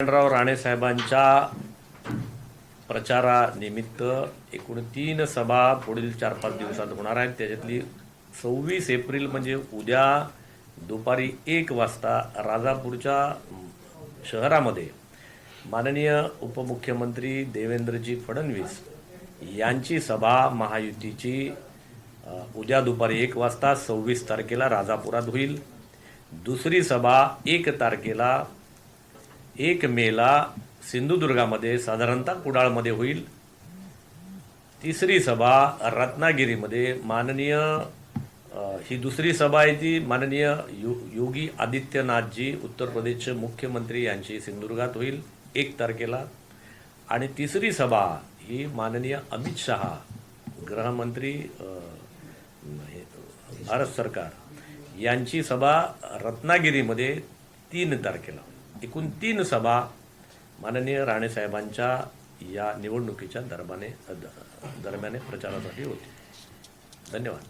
राव राणे साहेबांच्या प्रचारानिमित्त एकूण तीन सभा पुढील चार पाच दिवसात होणार आहेत. त्याच्यातली सव्वीस एप्रिल म्हणजे उद्या दुपारी एक वाजता राजापूरच्या शहरामध्ये माननीय उपमुख्यमंत्री देवेंद्रजी फडणवीस यांची सभा महायुतीची उद्या दुपारी एक वाजता सव्वीस तारखेला राजापुरात होईल. दुसरी सभा एक तारखेला एक मेला सिंधुदुर्गामध्ये साधारणतः कुडाळमध्ये होईल. तिसरी सभा रत्नागिरीमध्ये. माननीय ही दुसरी सभा आहे ती माननीय यो योगी आदित्यनाथजी उत्तर प्रदेशचे मुख्यमंत्री यांची सिंधुदुर्गात होईल एक तारखेला. आणि तिसरी सभा ही माननीय अमित शहा गृहमंत्री भारत सरकार यांची सभा रत्नागिरीमध्ये तीन तारखेला एकूण तीन सभा माननीय राणेसाहेबांच्या या निवडणुकीच्या दरम्याने दरम्याने प्रचारासाठी होती. धन्यवाद.